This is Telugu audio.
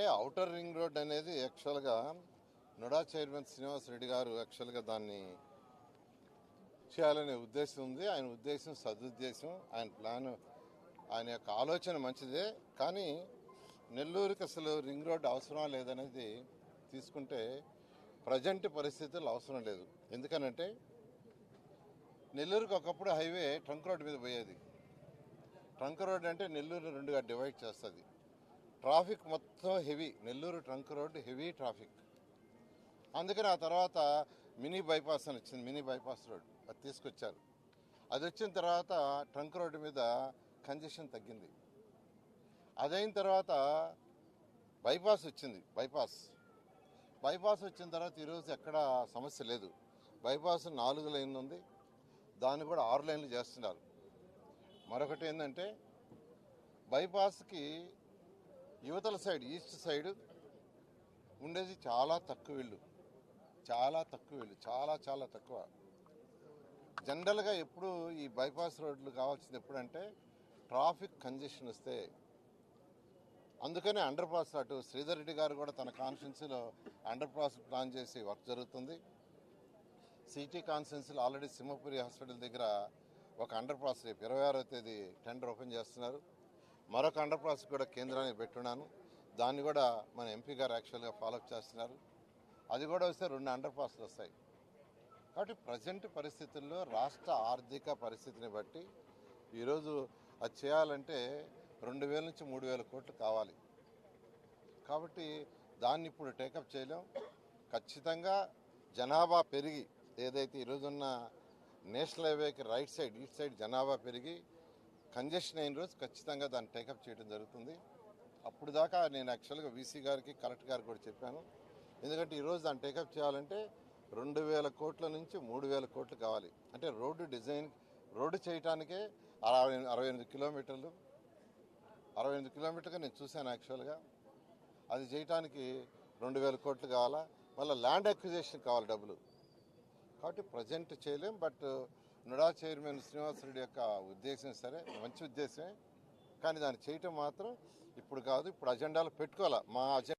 అంటే అవుటర్ రింగ్ రోడ్ అనేది యాక్చువల్గా నుడా చైర్మన్ శ్రీనివాస్ రెడ్డి గారు యాక్చువల్గా దాన్ని చేయాలనే ఉద్దేశం ఉంది. ఆయన ఉద్దేశం సదుద్దేశం ఆయన ప్లాన్ ఆయన యొక్క ఆలోచన మంచిదే. కానీ నెల్లూరుకి అసలు రింగ్ రోడ్ అవసరం లేదనేది తీసుకుంటే ప్రజెంట్ పరిస్థితుల్లో అవసరం లేదు. ఎందుకనంటే నెల్లూరుకి ఒకప్పుడు హైవే ట్రంక్ రోడ్ మీద పోయేది. ట్రంక్ రోడ్ అంటే నెల్లూరు రెండుగా డివైడ్ చేస్తుంది. ట్రాఫిక్ మొత్తం heavy Nellore trunk road heavy traffic. అందుకని ఆ తర్వాత మినీ బైపాస్ అని వచ్చింది మినీ బైపాస్ రోడ్. అది తీసుకొచ్చారు. అది వచ్చిన తర్వాత ట్రంక్ రోడ్డు మీద కంజెషన్ తగ్గింది. అదైన తర్వాత బైపాస్ వచ్చింది బైపాస్. బైపాస్ వచ్చిన తర్వాత ఈరోజు ఎక్కడ సమస్య లేదు. బైపాస్ నాలుగు లైన్లు ఉంది. దాన్ని కూడా ఆరు లైన్లు చేస్తున్నారు. మరొకటి ఏంటంటే బైపాస్కి యువతల సైడ్ ఈస్ట్ సైడ్ ఉండేది చాలా తక్కువ ఇల్లు చాలా తక్కువ ఇల్లు చాలా చాలా తక్కువ. జనరల్గా ఎప్పుడు ఈ బైపాస్ రోడ్లు కావాల్సింది ఎప్పుడంటే ట్రాఫిక్ కంజెషన్ వస్తే. అందుకనే అండర్ పాస్ అటు శ్రీధర్ రెడ్డి గారు కూడా తన కాన్స్టిట్యున్సీలో అండర్ పాస్ ప్లాన్ చేసి వర్క్ జరుగుతుంది. సిటీ కాన్స్టిట్యున్సీలో ఆల్రెడీ సింహపురి హాస్పిటల్ దగ్గర ఒక అండర్ పాస్ రేపు ఇరవై ఆరో తేదీ టెండర్ ఓపెన్ చేస్తున్నారు. మరొక అండర్ పాస్ కూడా కేంద్రానికి పెట్టున్నాను. దాన్ని కూడా మన ఎంపీ గారు యాక్చువల్గా ఫాలోఅప్ చేస్తున్నారు. అది కూడా వస్తే రెండు అండర్ పాస్లు వస్తాయి. కాబట్టి ప్రజెంట్ పరిస్థితుల్లో రాష్ట్ర ఆర్థిక పరిస్థితిని బట్టి ఈరోజు అది చేయాలంటే రెండు వేల నుంచి మూడు వేల కోట్లు కావాలి. కాబట్టి దాన్ని ఇప్పుడు టేకప్ చేయలేం. ఖచ్చితంగా జనాభా పెరిగి ఏదైతే ఈరోజున్న నేషనల్ హైవేకి రైట్ సైడ్ ఈస్ట్ సైడ్ జనాభా పెరిగి కంజెషన్ అయిన రోజు ఖచ్చితంగా దాన్ని టేకప్ చేయడం జరుగుతుంది. అప్పుడు దాకా నేను యాక్చువల్గా వీసీ గారికి కలెక్టర్ గారికి కూడా చెప్పాను. ఎందుకంటే ఈరోజు దాన్ని టేకప్ చేయాలంటే రెండు వేల కోట్ల నుంచి మూడు వేల కోట్లు కావాలి. అంటే రోడ్డు డిజైన్ రోడ్డు చేయటానికే అరవై అరవై ఎనిమిది కిలోమీటర్లు. అరవై ఎనిమిది కిలోమీటర్గా నేను చూశాను యాక్చువల్గా అది చేయటానికి రెండు వేల కోట్లు కావాలా? మళ్ళీ ల్యాండ్ అక్విజేషన్ కావాలి డబ్బులు. కాబట్టి ప్రజెంట్ చేయలేం బట్ నుడా చైర్మన్ శ్రీనివాసరెడ్డి యొక్క ఉద్దేశం సరే మంచి ఉద్దేశమే. కానీ దాన్ని చేయటం మాత్రం ఇప్పుడు కాదు ఇప్పుడు అజెండాలో పెట్టుకోవాలా? మా అజెండా